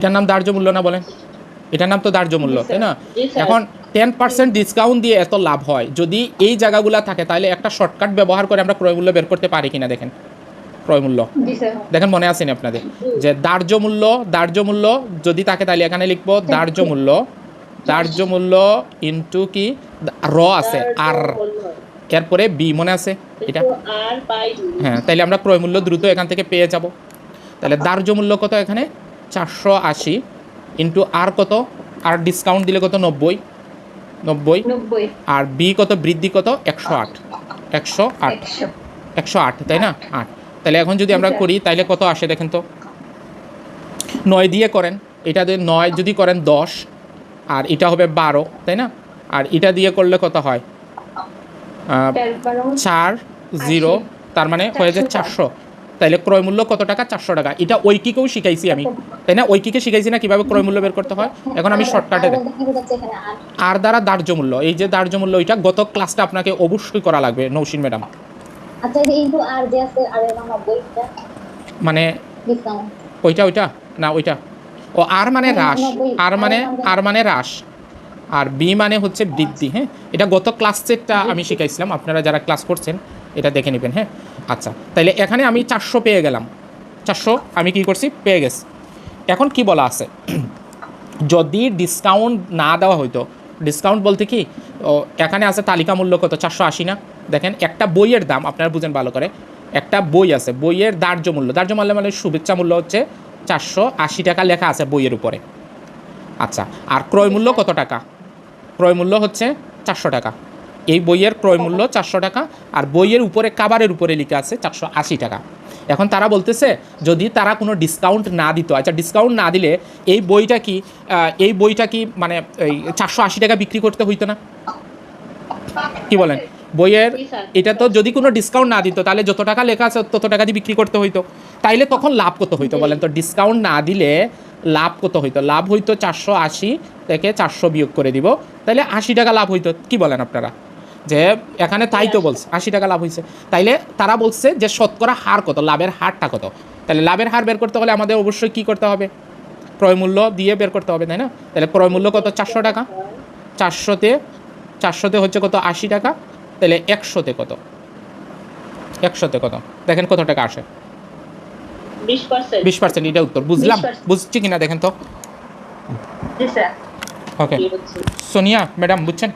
এটার নাম দার্য মূল্য না বলেন? এটার নাম তো দার্য মূল্য তাই না? এখন টেন পার্সেন্ট ডিসকাউন্ট দিয়ে এত লাভ হয়। যদি এই জায়গাগুলো থাকে তাহলে একটা শর্টকাট ব্যবহার করে আমরা ক্রয় মূল্য বের করতে পারি কিনা দেখেন। ক্রয় মূল্য। দেখেন মনে আসেনি আপনাদের? যে দার্য মূল্য দার্য মূল্য যদি থাকে তাহলে এখানে লিখব দার্য মূল্য দার্য মূল্য ইন্টু কি? র আছে আর এরপরে বি মনে আছে? এটা? হ্যাঁ তাহলে আমরা ক্রয় মূল্য দ্রুত এখান থেকে পেয়ে যাব। তাহলে দার্য মূল্য কত এখানে? চারশো আশি ইন্টু আর কত? আর ডিসকাউন্ট দিলে কত? নব্বই। নব্বই। আর বি কত? বৃদ্ধি কত? একশো আট। একশো আট। একশো। আট তাই না? আট। তাহলে এখন যদি আমরা করি তাহলে কত আসে দেখেন তো? নয় দিয়ে করেন। এটা দিয়ে নয় যদি করেন দশ আর এটা হবে বারো তাই না? আর এটা দিয়ে করলে কত হয়? চার জিরো তার মানে হয়ে যায় চারশো। তাইলে ক্রয় মূল্য কত টাকা? চারশো টাকা। এটা ঐকিকেও শিখাইছি আমি। তাই না? ঐকিকে শিখাইছি না কীভাবে ক্রয় মূল্য বের করতে হয়? এখন আমি শর্টকাটে দেখ। আর দ্বারা ধার্য মূল্য এই যে ধার্য মূল্য এটা গত ক্লাসটা আপনাকে অবশ্যই করা লাগবে নৌসিন ম্যাডাম। আচ্ছা মানে ওইটা ওইটা? না ওইটা। ও আর মানে হ্রাস। আর মানে আর মানে হ্রাস। আর বি মানে হচ্ছে বৃদ্ধি হ্যাঁ? এটা গত ক্লাস সেটটা আমি শিখাইছিলাম। আপনারা যারা ক্লাস করছেন এটা দেখে নেবেন হ্যাঁ? আচ্ছা তাইলে এখানে আমি চারশো পেয়ে গেলাম। চারশো, আমি কি করছি? পেয়ে গেছি। এখন কি বলা আছে? যদি ডিসকাউন্ট না দেওয়া হইতো ডিসকাউন্ট বলতে কি এখানে আছে তালিকা মূল্য কত? চারশো আশি না? দেখেন, একটা বইয়ের দাম, আপনারা বুঝেন ভালো করে, একটা বই আছে, বইয়ের দার্য মূল্য। দার্য মূল্য মানে শুভেচ্ছা মূল্য হচ্ছে চারশো আশি টাকা লেখা আছে বইয়ের উপরে। আচ্ছা আর ক্রয় মূল্য কত টাকা? ক্রয় মূল্য হচ্ছে চারশো টাকা। এই বইয়ের ক্রয় মূল্য চারশো টাকা আর বইয়ের উপরে কাবারের উপরে লেখা আছে চারশো আশি টাকা। এখন তারা বলতেছে, যদি তারা কোনো ডিসকাউন্ট না দিত আচ্ছা ডিসকাউন্ট না দিলে এই বইটা কি এই বইটা কি মানে এই চারশো আশি টাকা বিক্রি করতে হইতো না? কি বলেন? বইয়ের, এটা তো যদি কোনো ডিসকাউন্ট না দিত, তাহলে যত টাকা লেখা আছে তত টাকা দিয়ে বিক্রি করতে হইতো। তাইলে তখন লাভ কত হইতো বলেন তো? ডিসকাউন্ট না দিলে লাভ কত হইতো? লাভ হইতো চারশো আশি থেকে চারশো বিয়োগ করে দিব, তাইলে আশি টাকা লাভ হইতো। কি বলেন আপনারা? যে এখানে তাই তো বলছে আশি টাকা লাভ হয়েছে তাইলে তারা বলছে যে শতকরা হার কত লাভের হারটা কত? তাহলে লাভের হার বের করতে হলে আমাদের অবশ্যই কি করতে হবে? ক্রয় মূল্য দিয়ে বের করতে হবে তাই না? তাহলে ক্রয় মূল্য কত? চারশো টাকা। চারশোতে চারশোতে হচ্ছে কত? আশি টাকা। তাহলে একশোতে কত? একশোতে কত? দেখেন কত টাকা আসে। বিশ পার্সেন্ট। এটা উত্তর। বুঝলাম। 20% বুঝছি কিনা দেখেন তো? ওকে সোনিয়া ম্যাডাম বুঝছেন?